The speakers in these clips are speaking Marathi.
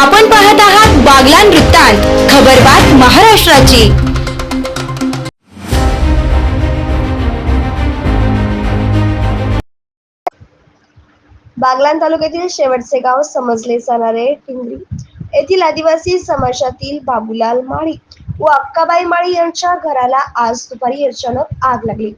आपण पाहत आहात बागलान वृत्तांत खबरबात महाराष्ट्राची. बागलान तालुक्यातील शेवटचे गाव समजले जाणारे टिंगरी. येथील आदिवासी समाजातील बाबूलाल माळी व अक्काबाई माळी यांच्या घराला आज दुपारी अचानक आग लागली.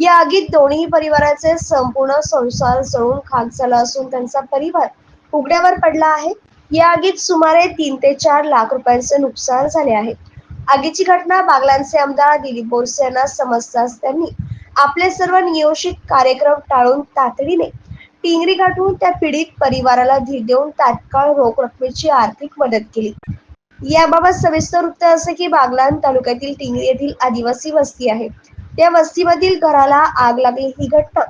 या आगीत दोन्ही परिवाराचे संपूर्ण संसार जळून खाक झाला असून त्यांचा परिवार उघड्यावर पडला आहे. या आगीत सुमारे तीन ते चार लाख रुपयांचे नुकसान झाले आहे. आगीची घटना बागलांचे आमदार दिलीप बोरसे यांना समजताच त्यांनी आपले सर्व नियोजित कार्यक्रम टाळून तातडीने टिंगरी गाठून त्या पीडित परिवाराला धीर देऊन तात्काळ रोख रकमेची आर्थिक मदत केली. याबाबत सविस्तर वृत्त असे की बागलान तालुक्यातील टिंगरी येथील आदिवासी वस्ती आहे. त्या वस्तीमधील घराला आग लागली. ही घटना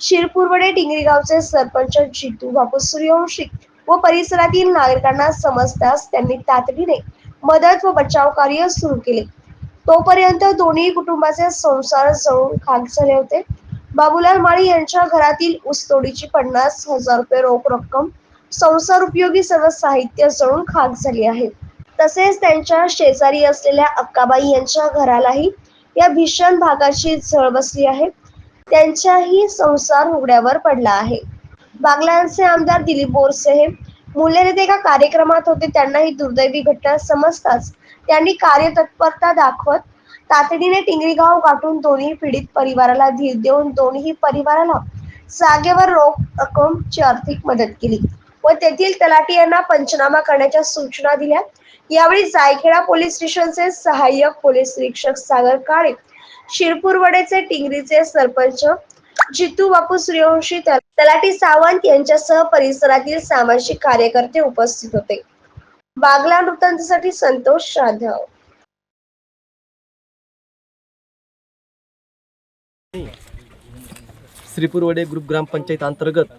शिरपूरवडे टिंगरी गावचे सरपंच जितू बापू सूर्यवंशी व परिसरातील नागरिकांना समजताच त्यांनी तातडीने मदत व बचाव कार्य सुरू केले. तोपर्यंत दोन्ही कुटुंबाचे संसार जळून खाक झाले होते. बाबूलाल माळी यांच्या घरातील ऊसतोडीची पन्नास हजार रुपये रोख रक्कम संसार उपयोगी सर्व साहित्य जळून खाक झाली आहे. तसेच त्यांच्या शेजारी असलेल्या अक्काबाई यांच्या घरालाही या भीषण भागाची झळ बसली आहे. त्यांच्याही संसार उघड्यावर पडला आहे. बागलांचे आमदार दिलीप बोरसे हे मुलेरेत एका कार्यक्रमात होते त्यांना ही दुर्दैवी घटना समजताच त्यांनी कार्यतत्परता दाखवत तातडीने टिंगरीगाव गाठून दोन्ही पीडित परिवाराला धीर देऊन दोन्ही परिवाराला जागेवर रोख रक्कमची आर्थिक मदत केली व तेथील तलाठी यांना पंचनामा करण्याच्या सूचना दिल्या. यावेळी जायखेडा पोलीस स्टेशनचे सहाय्यक पोलीस निरीक्षक सागर काळे शिरपूरवडेचे टिंगरीचे सरपंच जितू बापू सूर्यवंशी तलाठी सावंत यांच्यासह परिसरातील सामाजिक कार्यकर्ते उपस्थित होते. बागला वृत्तांतासाठी संतोष जाधव श्रीपूरवडे ग्रुप ग्रामपंचायत अंतर्गत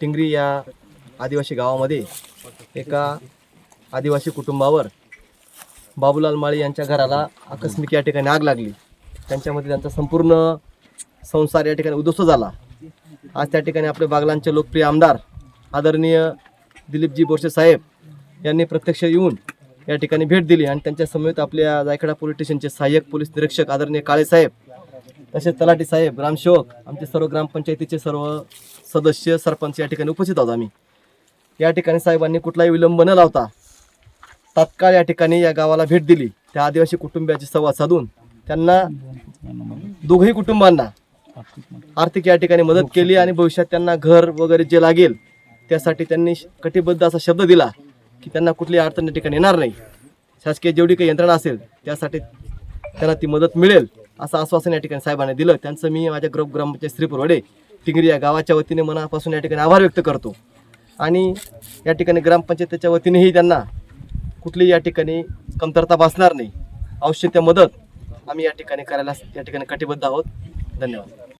टिंगरी या आदिवासी गावामध्ये एका आदिवासी कुटुंबावर बाबूलाल माळी यांच्या घराला आकस्मिक या ठिकाणी आग लागली. त्यांच्यामध्ये त्यांचा संपूर्ण संसार या ठिकाणी उद्ध्वस्त झाला. आज त्या ठिकाणी आपले बागलांचे लोकप्रिय आमदार आदरणीय दिलीपजी बोरसे साहेब यांनी प्रत्यक्ष येऊन या ठिकाणी भेट दिली आणि त्यांच्या समेत आपल्या जायखेडा पोलीस स्टेशनचे सहाय्यक पोलीस निरीक्षक आदरणीय काळे साहेब तसेच तलाठी साहेब रामशोक आमचे सर्व ग्रामपंचायतीचे सर्व सदस्य सरपंच या ठिकाणी उपस्थित आहोत आम्ही. या ठिकाणी साहेबांनी कुठलाही विलंब न लावता तात्काळ या ठिकाणी या गावाला भेट दिली. त्या आदिवासी कुटुंबियाची संवाद साधून त्यांना दोघही कुटुंबांना आर्थिक या ठिकाणी मदत केली आणि भविष्यात त्यांना घर वगैरे जे लागेल त्यासाठी त्यांनी कटिबद्ध असा शब्द दिला की त्यांना कुठलीही अडचण या ठिकाणी येणार नाही. शासकीय जेवढी काही यंत्रणा असेल त्यासाठी त्यांना ती मदत मिळेल असं आश्वासन या ठिकाणी साहेबांनी दिलं. त्यांचं मी माझ्या ग्रुप ग्रामपंचायत श्रीपूरवडे टिंगरी या गावाच्या वतीने मनापासून या ठिकाणी आभार व्यक्त करतो. आणि या ठिकाणी ग्रामपंचायतीच्या वतीनेही त्यांना कुठलीही या ठिकाणी कमतरता भासणार नाही. आवश्यक त्या मदत आम्ही या ठिकाणी करायला या ठिकाणी कटिबद्ध आहोत. धन्यवाद.